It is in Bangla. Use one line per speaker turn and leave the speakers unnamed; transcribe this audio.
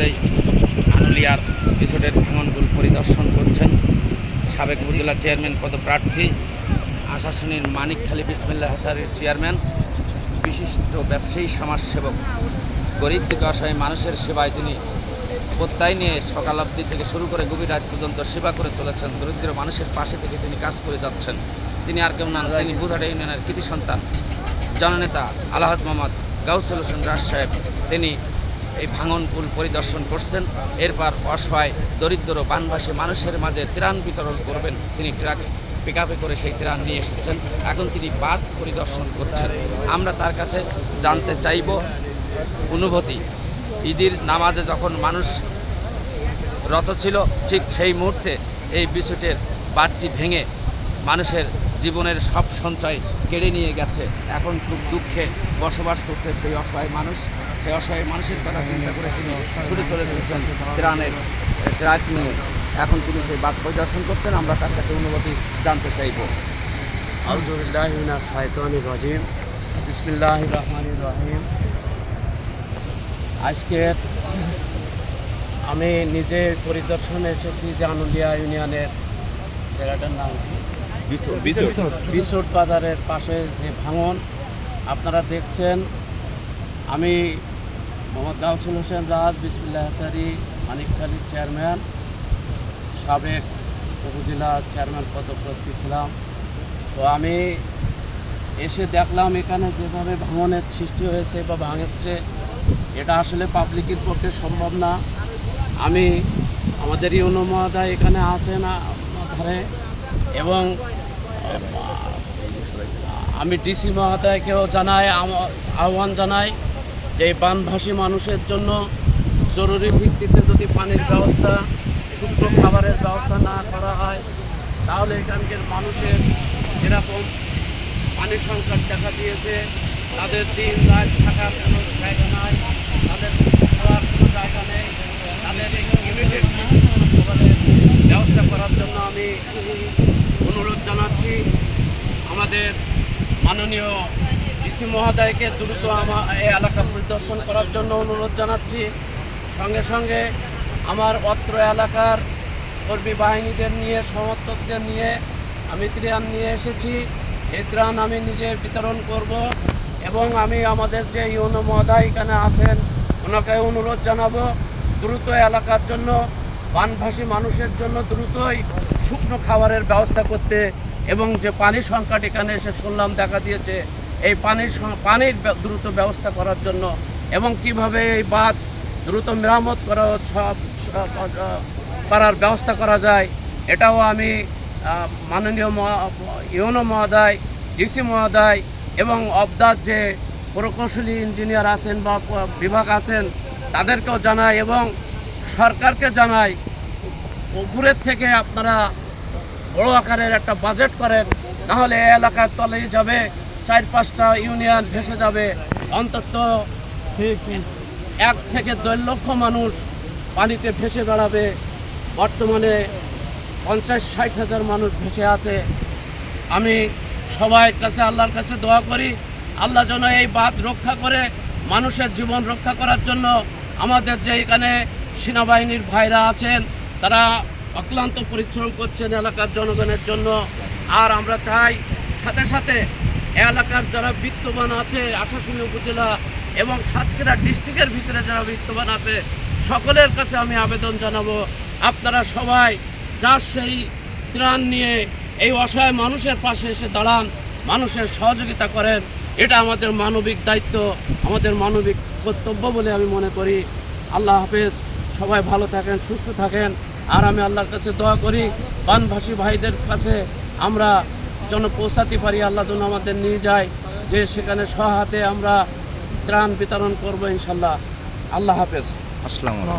ইতিমধ্যেই আনুলিয়ার বিশটের ভাঙনগুল পরিদর্শন করছেন সাবেক উপজেলা চেয়ারম্যান পদপ্রার্থী আশাশুনির মানিকখালী বিসমিল্লা হাসারের চেয়ারম্যান, বিশিষ্ট ব্যবসায়ী, সমাজসেবক, গরিব থেকে অসহায় মানুষের সেবায় তিনি প্রত্যয় নিয়ে সকাল অবধি থেকে শুরু করে গভীর রাত পর্যন্ত সেবা করে চলেছেন। দরিদ্র মানুষের পাশে থেকে তিনি কাজ করে যাচ্ছেন। তিনি আর কেউ না তিনি বুধাটা ইউনিয়নের কৃতি সন্তান, জননেতা আলাহাদ মোহাম্মদ গাউসুল হোসেন রাজ সাহেব। তিনি এই ভাঙন পুল পরিদর্শন করছেন। এরপর অসহায়, দরিদ্র, বানবাসী মানুষের মাঝে ত্রাণ বিতরণ করবেন তিনি ট্রাকে। পিক করে সেই ত্রাণ নিয়ে এসেছেন। এখন তিনি বাদ পরিদর্শন করছেন। আমরা তার কাছে জানতে চাইব অনুভূতি। ঈদের নামাজে যখন মানুষ রত ছিল, ঠিক সেই মুহূর্তে এই বিশুটের বাঁধটি ভেঙে মানুষের জীবনের সব সঞ্চয় কেড়ে নিয়ে গেছে। এখন খুব দুঃখে বসবাস করতে সেই অসহায় মানুষ। সেই অসহায় মানুষের কথা চিন্তা করে তিনি ছুটে চলে এসেছেন ত্রাণের ট্রাক নিয়ে। এখন তিনি সেই বাদ পরিদর্শন করছেন আমরা তার কাছে অনুভূতি জানতে চাইব।
রাজিম বিসমিল্লাহির রহমানির রহিম আজকে আমি নিজে পরিদর্শনে এসেছি জানুলিয়া ইউনিয়নের জায়গাটার নাম বিশুট বাজারের পাশে যে ভাঙন আপনারা দেখছেন আমি মোহাম্মদ গাউসুল হোসেন রাজ, বিসমিল্লাহ হাসারি মানিকখালীর চেয়ারম্যান, সাবেক উপজেলা চেয়ারম্যান পদপ্রার্থী ছিলাম। তো আমি এসে দেখলাম এখানে যেভাবে ভাঙনের সৃষ্টি হয়েছে বা ভাঙছে এটা আসলে পাবলিকের পক্ষে সম্ভব না। আমি আমাদের ইউনো মহোদয় এখানে আসেন ধারে এবং আমি ডিসি মহাদায়কেও জানাই আহ্বান জানাই যে এই বানভাসী মানুষের জন্য জরুরি ভিত্তিতে যদি পানির ব্যবস্থা, শুকনো খাবারের ব্যবস্থা না করা হয়, তাহলে এখানকার মানুষের যেরকম পানি সংকট দেখা দিয়েছে, তাদের দিন রাত থাকার কোনো জায়গা নাই, তাদের খাওয়ার কোনো জায়গা নেই, তাদের ব্যবস্থা করার জন্য আমি অনুরোধ জানাচ্ছি। আমাদের মাননীয় ডিসি মহোদয়কে দ্রুত আমার এই এলাকা পরিদর্শন করার জন্য অনুরোধ জানাচ্ছি। সঙ্গে সঙ্গে আমার অত্র এলাকার কর্মী বাহিনীদের নিয়ে, সমর্থকদের নিয়ে আমি ত্রাণ নিয়ে এসেছি। এই ত্রাণ আমি নিজে বিতরণ করব এবং আমি আমাদের যে ইউনো মহোদয় এখানে আছেন, ওনাকে অনুরোধ জানাব দ্রুত এলাকার জন্য, বানভাসী মানুষের জন্য দ্রুতই শুকনো খাবারের ব্যবস্থা করতে এবং যে পানি সংকট এখানে এসে শুনলাম দেখা দিয়েছে এই পানির পানির দ্রুত ব্যবস্থা করার জন্য এবং কীভাবে এই বাঁধ দ্রুত মেরামত করা সব করার ব্যবস্থা করা যায়, এটাও আমি মাননীয় ইউনো মহোদয়, ডিসি মহোদয় এবং অবদার যে প্রকৌশলী ইঞ্জিনিয়ার আছেন বা বিভাগ আছেন, তাদেরকেও জানাই এবং সরকারকে জানাই, উপরের থেকে আপনারা বড় আকারের একটা বাজেট করেন নাহলে এলাকার তলেই যাবে। চার পাঁচটা ইউনিয়ন ভেসে যাবে। অন্তত এক থেকে দেড় লক্ষ মানুষ পানিতে ভেসে বেড়াবে। বর্তমানে পঞ্চাশ ষাট হাজার মানুষ ভেসে আছে। আমি সবাই কাছে আল্লাহর কাছে দোয়া করি, আল্লাহ যেন এই বাঁধ রক্ষা করে মানুষের জীবন রক্ষা করার জন্য আমাদের যে এখানে সেনাবাহিনীর ভাইরা আছেন, তারা অক্লান্ত পরিশ্রম করছেন এলাকার জনগণের জন্য। আর আমরা চাই সাথে সাথে এলাকার যারা বিত্তবান আছে আশাশুনি উপজেলা এবং সাতক্ষীরা ডিস্ট্রিক্টের ভিতরে যারা বিত্তবান আছে, সকলের কাছে আমি আবেদন জানাব। আপনারা সবাই যার সেই ত্রাণ নিয়ে এই অসহায় মানুষের পাশে এসে দাঁড়ান, মানুষের সহযোগিতা করেন, এটা আমাদের মানবিক দায়িত্ব, আমাদের মানবিক কর্তব্য বলে আমি মনে করি। আল্লাহ হাফেজ, সবাই ভালো থাকেন, সুস্থ থাকেন। আর আমি আল্লাহর কাছে দোয়া করি, বানভাসী ভাইদের কাছে আমরা যেন পৌঁছাতে পারি, আল্লাহ যেন আমাদের নিয়ে যায়, যে সেখানে সহাতে আমরা ত্রাণ বিতরণ করব ইনশাল্লাহ। আল্লাহ হাফেজ।
আসসালামু